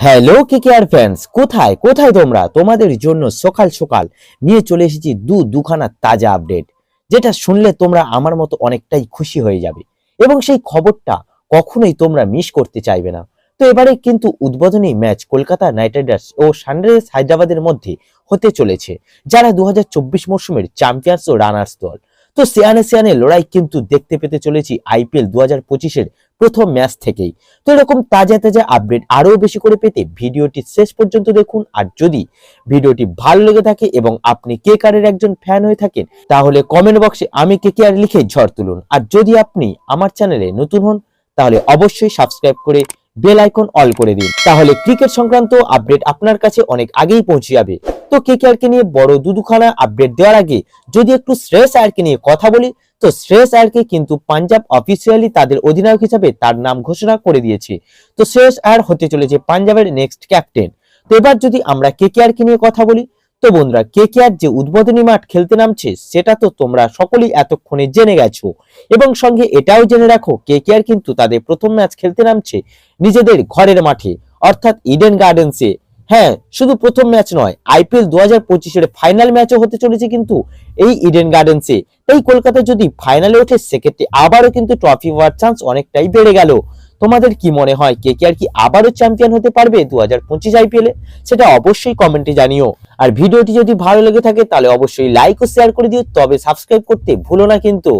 Hello কে care fans কোথায়? কোথায় তোমরা? তোমাদের জন্য সকাল সকাল নিয়ে চলে এসেছি দু দুখানা তাজা আপডেট যেটা শুনলে তোমরা আমার মতো অনেকটাই খুশি হয়ে যাবে। এবং সেই খবরটা কখনোই তোমরা মিস করতে চাইবে না। তো এবারে কিন্তু উদ্বোধনী ম্যাচ কলকাতা নাইট রাইডার্স ও সানরাইজার্স হায়দ্রাবাদের মধ্যে হতে চলেছে, যারা দু মরশুমের চ্যাম্পিয়ন্স ও রানার্স দল। তো সেয়ানে সেয়ানে লড়াই কিন্তু দেখতে পেতে চলেছি আইপিএল দু হাজার পঁচিশের প্রথম ম্যাচ থেকেই। তো এরকম তাজা তাজা আপডেট আরও বেশি করে পেতে ভিডিওটি শেষ পর্যন্ত দেখুন। আর যদি ভিডিওটি ভালো লেগে থাকে এবং আপনি কে কারের একজন ফ্যান হয়ে থাকেন, তাহলে কমেন্ট বক্সে আমি কে কে আর লিখে ঝড় তুলুন। আর যদি আপনি আমার চ্যানেলে নতুন হন, তাহলে অবশ্যই সাবস্ক্রাইব করে বেল আইকন অল করে দিন। তাহলে ক্রিকেট সংক্রান্ত আপডেট আপনার কাছে অনেক আগেই পৌঁছে যাবে। তো কে কে নিয়ে বড় দুদুখানা আপডেট দেওয়ার আগে যদি একটু শ্রেয়স আয়ারকে নিয়ে কথা বলি, তো শ্রেয়স আয়ারকে কিন্তু পাঞ্জাব অফিসিয়ালি তাদের অধিনায়ক হিসাবে তার নাম ঘোষণা করে দিয়েছে। তো শ্রেয়স আয়ার হতে চলেছে পাঞ্জাবের নেক্সট ক্যাপ্টেন তো এবার যদি আমরা কে কে নিয়ে কথা বলি তো বন্ধুরা, কে কে আর যে উদ্বোধনী মাঠ খেলতে নামছে, সেটা তো তোমরা সকলেই এতক্ষণে জেনে গেছো। এবং সঙ্গে এটাও জেনে রাখো, কে কে আর কিন্তু তাদের প্রথম ম্যাচ খেলতে নামছে নিজেদের ঘরের মাঠে, অর্থাৎ ইডেন গার্ডেন্সে হ্যাঁ শুধু প্রথম ম্যাচ নয়, আইপিএল দু হাজার পঁচিশের ফাইনাল ম্যাচও হতে চলেছে কিন্তু এই ইডেন গার্ডেন্সে এই কলকাতা যদি ফাইনালে ওঠে, সেক্ষেত্রে আবারও কিন্তু ট্রফি হওয়ার চান্স অনেকটাই বেড়ে গেল। তোমাদের কি মনে হয় কে কে আর কি আবারও চ্যাম্পিয়ন হতে পারবে দু হাজার পঁচিশ আইপিএল সেটা অবশ্যই কমেন্টে জানিও। আর ভিডিওটি যদি ভালো লেগে থাকে তাহলে অবশ্যই লাইক ও শেয়ার করে দিও, তবে সাবস্ক্রাইব করতে ভুলো না কিন্তু।